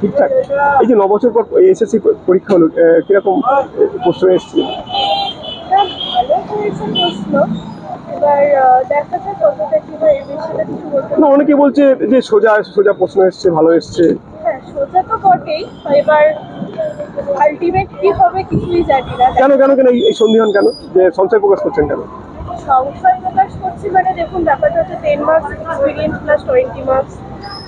ঠিকঠাক? এই যে নবছর বছর পর এসএসসি পরীক্ষা হলো কীরকম প্রশ্ন এসছে? হ্যাঁ, না অনেকে বলছে যে সোজা সোজা প্রশ্ন এসছে ভালো এসছে। হ্যাঁ সোজা তো বটেই এবার আলটিমেট কি হবে কিছুই জানি না। কেন কেন কেন এই- এই সন্ধিহান কেন? যে সংশয় প্রকাশ করছেন কেন? সংশয় প্রকাশ করছি মানে দেখুন ব্যাপারটা হচ্ছে ten marks experience plus twenty marks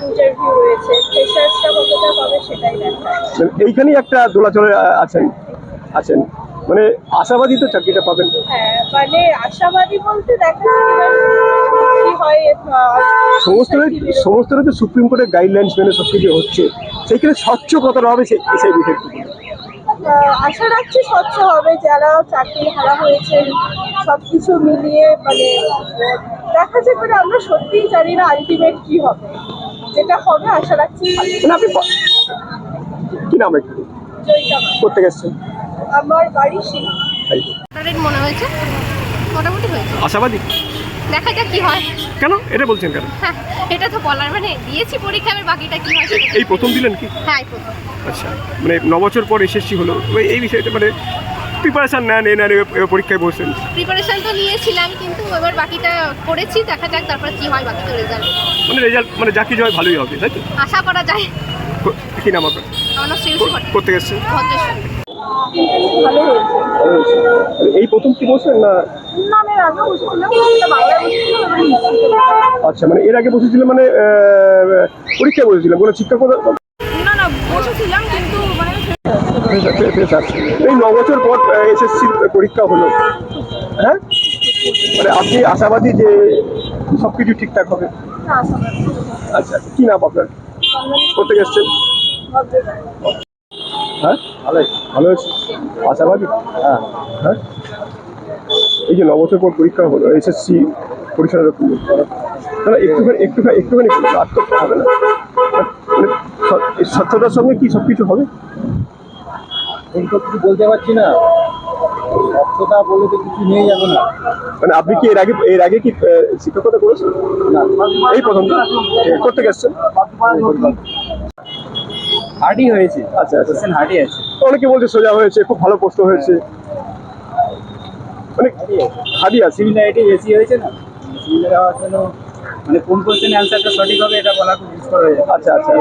interview রয়েছে। ফ্রেশার্সটা কতটা পাবে সেটাই দেখা। মানে এইখানেই একটা দোলাচলে আছেন আছেন। মানে আশাবাদী তো চাকরিটা পাবেন। হ্যাঁ মানে আশাবাদী বলতে দেখা কি হয় সমস্ত সমস্ত তো সুপ্রিম কোর্টের গাইডলাইন্স মেনে সব কিছু হচ্ছে। সেইখানে স্বচ্ছ কতটা হবে সেই সেই বিষয়টুকু আশা রাখছি স্বচ্ছ হবে। যারা চাকরি হারা হয়েছেন সব কিছু মিলিয়ে মানে দেখা যাক আমরা সত্যিই জানি না আলটিমেট কি হবে। যেটা হবে আশা রাখছি ভালো। মানে আপনি কি নাম একটু? করতে গেছেন আমার বাড়ি রেট মনে হয়েছে? মোটামুটি হয়েছে। আশাবাদী? দেখা যাক কি হয়। কেন? এটা বলছেন কেন? হ্যাঁ এটা তো বলার মানে দিয়েছি পরীক্ষা এবার বাকিটা কি হয় এই প্রথম দিলেন কি? হ্যাঁ প্রথম। আচ্ছা মানে ন বছর পর এসএসসি হলো। এই বিষয়টা মানে প্রিপারেশন নেন এ নেন পরীক্ষায় বসেন। প্রিপারেশন তো নিয়েছিলাম কিন্তু এবার বাকিটা করেছি দেখা যাক তারপর কি হয় বাকি রেজাল্ট মানে রেজাল্ট মানে যা কিছু হয় ভালোই হবে তাই তো? আশা করা যায়। কো- নাম আপনার? করতে ভদ্রেশ্বর। এই প্রথম কি বসলেন না? বসেছিলাম বসেছিলাম বসেছিলাম। আচ্ছা মানে এর আগে বসেছিলেন মানে আহ, পরীক্ষায় বসেছিলেন কোনো শিক্ষক না না বসেছিলাম এই ন বছর পর এসএসসি পরীক্ষা হলো। হ্যাঁ? মানে আপনি আশাবাদী যে সব কিছু ঠিকঠাক হবে? আচ্ছা কি নাম আপনার? করতে গেছেন হ্যাঁ? ভালোই ভালো আশাবাদী? হ্যাঁ হ্যাঁ। এই যে ন বছর পর পরীক্ষা হলো এসএসসি পরীক্ষার না একটুখানি একটুখানি একটুখানি আত্মত্ব হবে না? মানে স্বচ্ছতার সঙ্গে কি সব কিছু হবে? এই তো কিছু বলতে পারছি না। সত্যতা বলে তো কিছু নেই এখন না মানে আপনি কি এর আগে এর আগে কি শিক্ষকতা করেছেন? এই প্রথম করতে গেছেন হার্ডই হয়েছে। আচ্ছা আচ্ছা। কোশ্চেন হার্ডই আছে। অনেকে বলছে সোজা হয়েছে খুব ভালো প্রশ্ন হয়েছে। মানে হাডি আছে। সিমিলারিটি বেশি হয়েছে না? সিমিলার হওয়ার জন্য মানে কোন কোশ্চেন অ্যান্সারটা সঠিক হবে এটা বলা খুব মুশকিল হয়ে যাবে আচ্ছা আচ্ছা।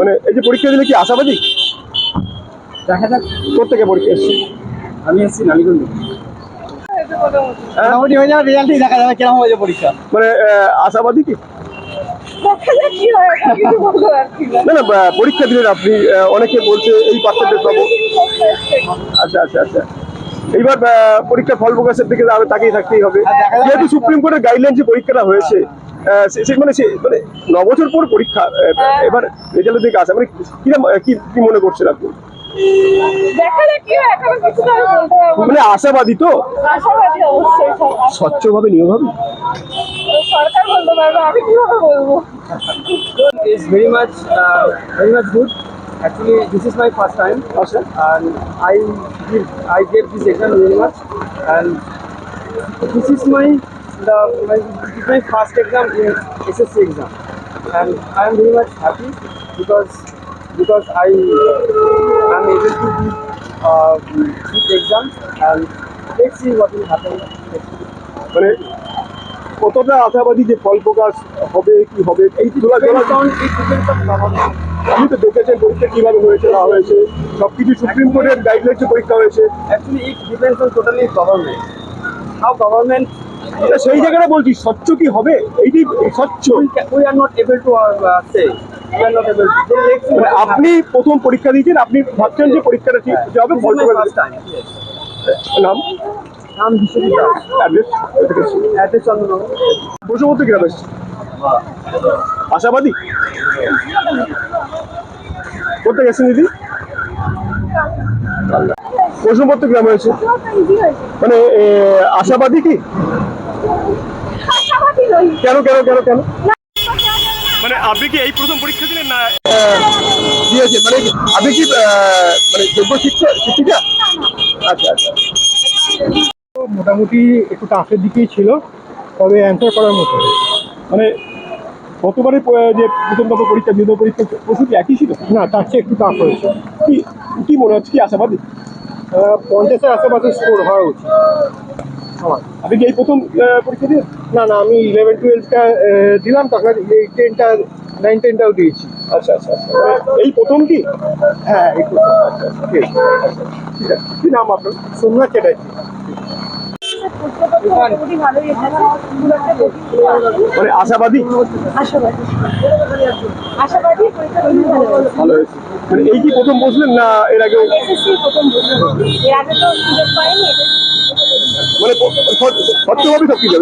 মানে এই যে পরীক্ষা দিলে কি আশাবাদী? দেখা যাক প্রত্যেকে পরীক্ষা এসছে? আমি এসেছি নালিগঞ্জ। হ্যাঁ? মোটামুটি হয়ে যাবে রেজাল্টই দেখা যাবে হয়েছে পরীক্ষা? মানে আশাবাদী কি? হয় না। না না পরীক্ষা দিলেন আপনি অনেকে বলছে এই পার্সেন্টেজ পাবো। আচ্ছা আচ্ছা আচ্ছা। এইবার পরীক্ষার ফল প্রকাশের দিকে আমি তাকিয়ে থাকতেই হবে। যাবে- যেহেতু সুপ্রিম কোর্টের গাইডলাইন যে পরীক্ষাটা হয়েছে সে- সে মানে সে- মানে ন বছর পর পরীক্ষা এবার রেজাল্টের দিকে আসে মানে কিরম কি কি মনে করছেন আপনি? হয়। মানে আশাবাদী তো স্বচ্ছভাবে নিয়োগ হবে সরকার বলতে পারবে আমি কীভাবে বলব is very much uh, very much. Actually, this is my first time, আচ্ছা and I give I gave this exam very much, and this is my the my this is my first exam in SSC exam, and I am very much happy because because I am able to give uh, this exam, and let's see what will happen. মানে কতটা আশাবাদী যে ফল প্রকাশ হবে কি হবে এই. আপনি তো দেখেছেন পরীক্ষা কীভাবে হয়েছে না হয়েছে সবকিছু সুপ্রিম কোর্টের গাইডলাইন্সে পরীক্ষা হয়েছে government. How government সেই জায়গাটা বলছি স্বচ্ছ কি হবে এইটি স্বচ্ছ we, ca- we are not able মানে আপনি প্রথম পরীক্ষা দিয়েছেন আপনি ভাবছেন যে পরীক্ষাটা ঠিক যে হবে. নাম? নাম বসুমতী গ্রামে। আশাবাদী? করতে গেছেন দিদি? বসুমতী গ্রামে হয়েছে। মানে আশাবাদী কি? কেন কেন কেন কেন? মানে আপনি কি এই প্রথম পরীক্ষা দিলেন না? দিয়েছে মানে আপনি কি মানে যোগ্য শিক্ষক শিক্ষিকা? আচ্ছা আচ্ছা। মোটামুটি একটু টাফের দিকেই ছিল তবে অ্যান্সার করার মতো। মানে গতবারে যে প্রথম দফা পরীক্ষা দ্বিতীয় পরীক্ষা কি একই ছিল? না তার চেয়ে একটু টাফ হয়েছে। কি কি মনে হচ্ছে? কি আশাবাদী? পঞ্চাশের আশেপাশে স্কোর হওয়া উচিত। আমার আপনি কি এই প্রথম পরীক্ষা দিয়ে না না আমি ইলেভেন টুয়েলভটা দিলাম তখন এই টেনটা নাইন টেনটাও দিয়েছি। আচ্ছা আচ্ছা আচ্ছা। এই প্রথম কি? হ্যাঁ একটু ঠিক আছে ঠিক আছে। কি নাম আপনার? সোমনাথ চ্যাটার্জি। মানে আশাবাদী? আশাবাদী। আশাবাদী পরীক্ষা খুবই ভালো হয়েছে। মানে এই কি প্রথম বসলেন না এর আগে এসএসসি প্রথম বছর এর আগে তো সুযোগ পাইনি। এটা মানে স্বচ্ছভাবে সব কিছু